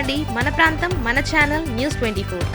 చూడండి మన ప్రాంతం మన ఛానల్ న్యూస్ ట్వంటీ ఫోర్.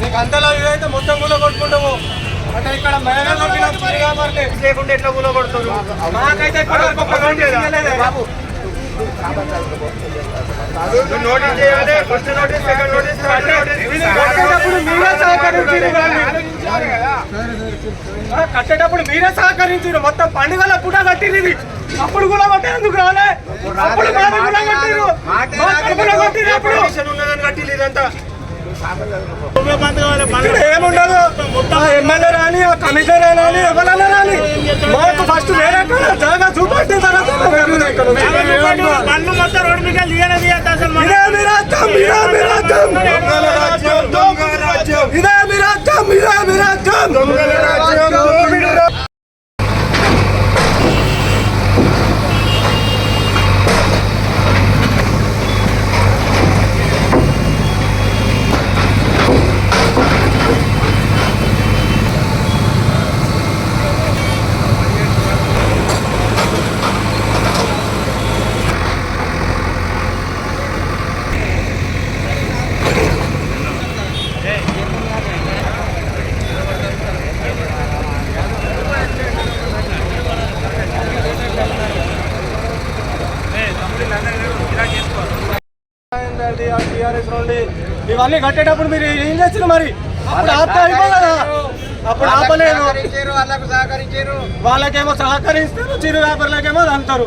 నీకు అంతలో ఇదైతే మొత్తం కొట్టుకుంటాము అంటే ఇక్కడ లేకుండా ఎట్లా మాకైతే ఒక్క. నోటీస్ చేయాలి first notice second notice third notice కట్టేటప్పుడు మీరే సహకరించారు మొత్తం పండుగల పూట కట్టిరు ఇది. అప్పుడు కూడా కొట్టేందుకు రాలే? అప్పుడు మాది కూడా కట్టిరు కట్టిరు అప్పుడు కట్టిరు ఇదంతా. ఏముండదు? ఎమ్మెల్యే రాని కమిషనర్ రాని ఎవరైనా రాని. మాకు ఫస్ట్ వేరే జాగా చూపెట్టిన తర్వాత ఇదే మీ రాజ్యం ఇదే మీ రాజ్యం. ఇదే మీ రాజ్యం ఇదే మీ రాజ్యం ఏంటండి ఆ టీఆర్ఎస్ నుండి ఇవన్నీ కట్టేటప్పుడు మీరు ఏం చేస్తారు మరి? అప్పుడు ఆపితే అయిపోయి అప్పుడు ఆపలేదు వాళ్ళకేమో సహకరిస్తారు చిరు వ్యాపారులకేమో అంటారు.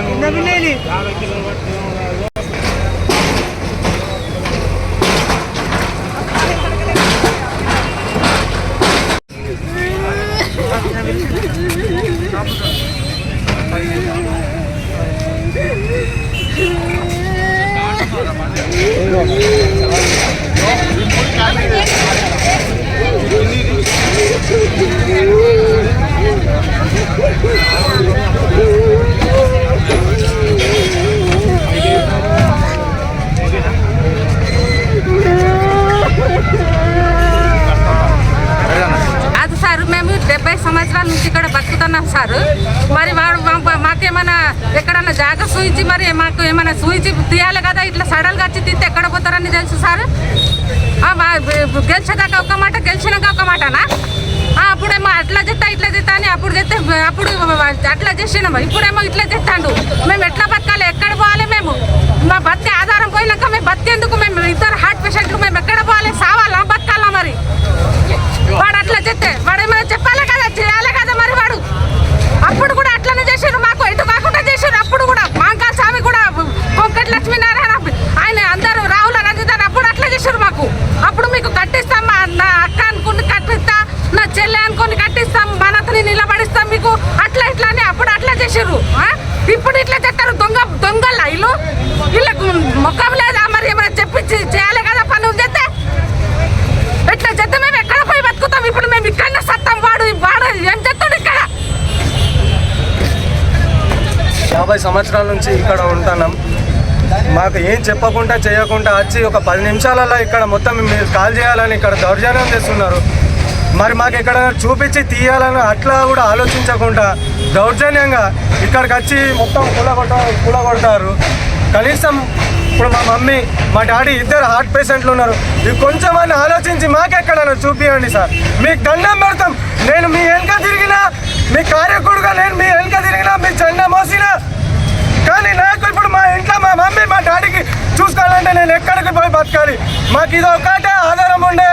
نبي ليلي చేయాలి కదా ఇట్లా సడల్గా వచ్చి తింటే ఎక్కడ పోతారని తెలుసు సార్. గెలిచేదాకా ఒక మాట గెలిచినాక ఒక మాటనా? అప్పుడేమో అట్లా చెప్తా ఇట్లా చెప్తా అని అప్పుడు చెప్తే అప్పుడు అట్లా చేసినాము ఇప్పుడేమో ఇట్లా చెప్తాండు మేము ఎట్లా బతకాలి? ఎక్కడ పోవాలి మేము? మా బతికే ఆధారం పోయినాక మేము బతి ఎందుకు మేము ఇద్దరు హార్ట్ పేషెంట్లు మేము ఎక్కడ పోవాలి సావాలా బతకాలా మరి వాడు అట్లా చెప్తే వాడు ఏమైనా చెప్పాలి కదా చేయాలి కదా మరి వాడు అప్పుడు కూడా అట్లనే చేశారు మాకు ఎటు కాకుండా చేశారు అప్పుడు కూడా మాంకాల స్వామి కూడా కొంకటి లక్ష్మీనారాయణ ఆయన అందరూ రాహుల రంజితారు అప్పుడు అట్లా చేశారు మాకు అప్పుడు మీకు కట్టిస్తాం మా నా అక్క అనుకుని కట్టిస్తా నా చెల్లె అనుకుని కట్టిస్తాం మనతని నిలబడిస్తాం మీకు అట్లా ఇట్లా అని అప్పుడు అట్లా చేశారు ఆ? ఇప్పుడు ఇట్లా చెప్తారు దొంగ దొంగల ఇల్లు వీళ్ళకు ముఖం లేదా మరి ఏమైనా చెప్పించి చేయాలి కదా పనులు చేస్తే ఎట్లా చేస్తే మేము ఎక్కడ పోయి బతుకుతాం ఇప్పుడు మేము ఇక్కడ సత్తాం వాడు వాడు ఏం చెప్తాడు ఇక్కడ యాభై సంవత్సరాల నుంచి ఇక్కడ ఉంటున్నాం. మాకు ఏం చెప్పకుండా చేయకుండా వచ్చి ఒక పది నిమిషాలలో ఇక్కడ మొత్తం మీరు కాల్ చేయాలని ఇక్కడ దౌర్జన్యం చేస్తున్నారు. మరి మాకు ఇక్కడ చూపించి తీయాలని అట్లా కూడా ఆలోచించకుండా దౌర్జన్యంగా ఇక్కడికి వచ్చి మొత్తం కూలగొట్ట కూలగొడతారు. కనీసం ఇప్పుడు మా మమ్మీ మా డాడీ ఇద్దరు హార్ట్ పేషెంట్లు ఉన్నారు. ఇవి కొంచెం అని ఆలోచించి మాకెక్కడన్నా చూపియండి సార్. మీకు దండం పెడతాం. నేను మీ వెనక తిరిగినా మీ కార్యకుడుగా నేను మీ వెనక తిరిగినా మీ జెండా మోసినా ఇప్పుడు మా మమ్మీ మా డాడీకి చూసుకోవాలంటే నేను ఎక్కడికి పోయి బతకాలి? మాకు ఇది ఒకటే ఆధారం ఉండే.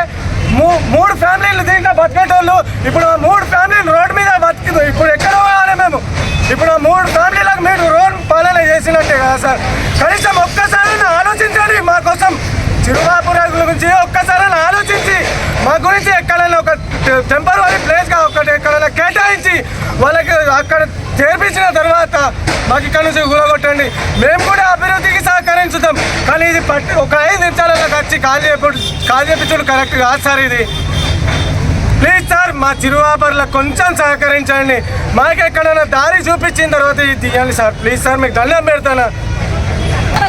మూ మూడు ఫ్యామిలీలు దీంట్లో బతికేటోళ్ళు. ఇప్పుడు ఆ మూడు ఫ్యామిలీలు రోడ్డు మీద బతికిదు. ఇప్పుడు ఎక్కడ పోవాలి మేము? ఇప్పుడు ఆ మూడు ఫ్యామిలీలకు మీరు రోడ్ పాలన చేసినట్టే కదా సార్. కనీసం ఒక్కసారి ఆలోచించండి మా కోసం. చిరుబాపుర గురించి ఒక్కసారి ఆలోచించి మా గురించి ఎక్కడైనా ఒక టెంపరీ ప్లేస్గా ఒకటి ఎక్కడైనా కేటాయించి వాళ్ళకి అక్కడ చేర్పించిన తర్వాత మాకు ఇక్కడ నుంచి కూలగొట్టండి. మేము కూడా అభివృద్ధికి సహకరించుతాం. కానీ ఇది పట్టి ఒక ఐదు నిమిషాలలో వచ్చి కాల్ చేపడు కాల్ చేపించడం కరెక్ట్ కాదు సార్ ఇది. ప్లీజ్ సార్ మా చిరువాపర్లకు కొంచెం సహకరించండి. మాకు ఎక్కడైనా దారి చూపించిన తర్వాత ఇది తీయండి సార్. ప్లీజ్ సార్ మీకు దండం పెడతాను. ఒక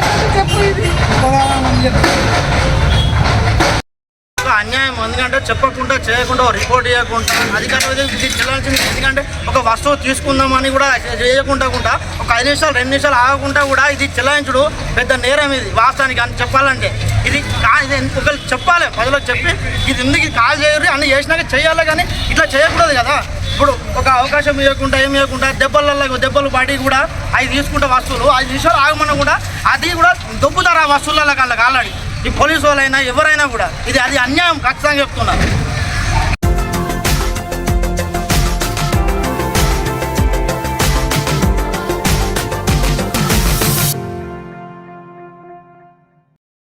అన్యాయం ఎందుకంటే చెప్పకుండా చేయకుండా రిపోర్ట్ చేయకుండా అధికారులు ఇది చెల్లాల్సింది ఎందుకంటే ఒక వస్తువు తీసుకుందామని కూడా చేయకుండా కూడా ఒక ఐదు నిమిషాలు రెండు నిమిషాలు ఆగకుండా కూడా ఇది చెల్లాయించుడు పెద్ద నేరం ఇది వాస్తవానికి అని చెప్పాలంటే. ఇది ఇది ఒకరు చెప్పాలి ప్రజలకు చెప్పి ఇది ఎందుకు ఇది కాల్ చేయరు అన్ని చేసినాక చేయాలి కానీ ఇట్లా చేయకూడదు కదా. ఇప్పుడు ఒక అవకాశం ఇవ్వకుండా ఏమి ఇవ్వకుండా దెబ్బలలో దెబ్బలు పడి కూడా అవి తీసుకుంటే వస్తువులు ఐదు నిమిషాలు ఆగమన్నా కూడా అది కూడా దొబ్బుతారు ఆ వస్తువులలో కాళ్ళకి ఆల్రెడీ. ఈ పోలీసు వాళ్ళైనా ఎవరైనా కూడా ఇది అది అన్యాయం ఖచ్చితంగా చెప్తున్నారు.